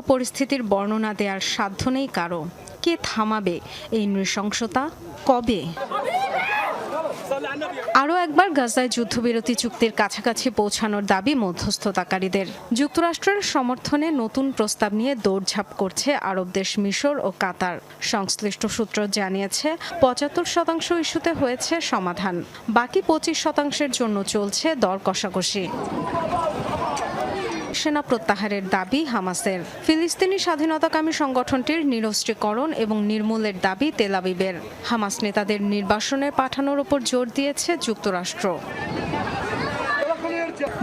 পরিস্থিতির বর্ণনা দেওয়ার সাধ্য নেই কারও। কে থামাবে এই নৃশংসতা? কবে? আরও একবার গাজায় যুদ্ধবিরতি চুক্তির কাছাকাছি পৌঁছানোর দাবি মধ্যস্থতাকারীদের। যুক্তরাষ্ট্রের সমর্থনে নতুন প্রস্তাব নিয়ে দৌড়ঝাঁপ করছে আরব দেশ মিশর ও কাতার। সংশ্লিষ্ট সূত্র জানিয়েছে, পঁচাত্তর শতাংশ ইস্যুতে হয়েছে সমাধান। বাকি পঁচিশ শতাংশের জন্য চলছে দর কষাকষি। সেনা প্রত্যাহারের দাবি হামাসের। ফিলিস্তিনি স্বাধীনতাকামী সংগঠনটির নিরস্ত্রীকরণ এবং নির্মূলের দাবি তেলাবিবের হামাস নেতাদের নির্বাসনে পাঠানোর ওপর জোর দিয়েছে যুক্তরাষ্ট্র।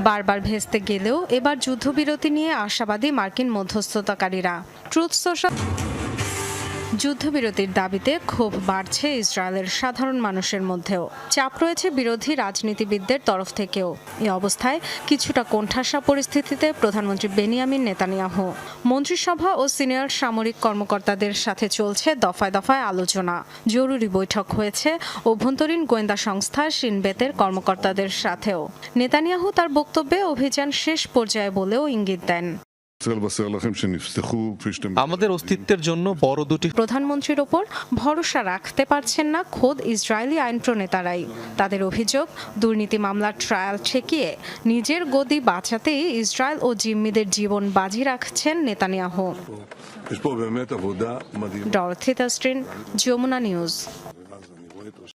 বারবার ভেস্তে গেলেও এবার যুদ্ধবিরতি নিয়ে আশাবাদী মার্কিন মধ্যস্থতাকারীরা। ট্রুথ সোশ্যাল যুদ্ধবিরতির দাবিতে ক্ষোভ বাড়ছে ইসরায়েলের সাধারণ মানুষের মধ্যেও। চাপ রয়েছে বিরোধী রাজনীতিবিদদের তরফ থেকেও। এ অবস্থায় কিছুটা কোণঠাসা পরিস্থিতিতে প্রধানমন্ত্রী বেনিয়ামিন নেতানিয়াহু। মন্ত্রিসভা ও সিনিয়র সামরিক কর্মকর্তাদের সাথে চলছে দফায় দফায় আলোচনা। জরুরি বৈঠক হয়েছে অভ্যন্তরীণ গোয়েন্দা সংস্থা সিনবেতের কর্মকর্তাদের সাথেও। নেতানিয়াহু তার বক্তব্যে অভিযান শেষ পর্যায়ে বলেও ইঙ্গিত দেন। আমাদের অস্তিত্বের জন্য বড় দুটি প্রধানমন্ত্রীর ওপর ভরসা রাখতে পারছেন না খোদ ইসরায়েলি আইন প্রণেতারাই। তাদের অভিযোগ দুর্নীতি মামলার ট্রায়াল ঠেকিয়ে নিজের গদি বাঁচাতেই ইসরায়েল ও জিম্মিদের জীবন বাজি রাখছেন নেতানিয়াহ। Dorothy Jamuna news.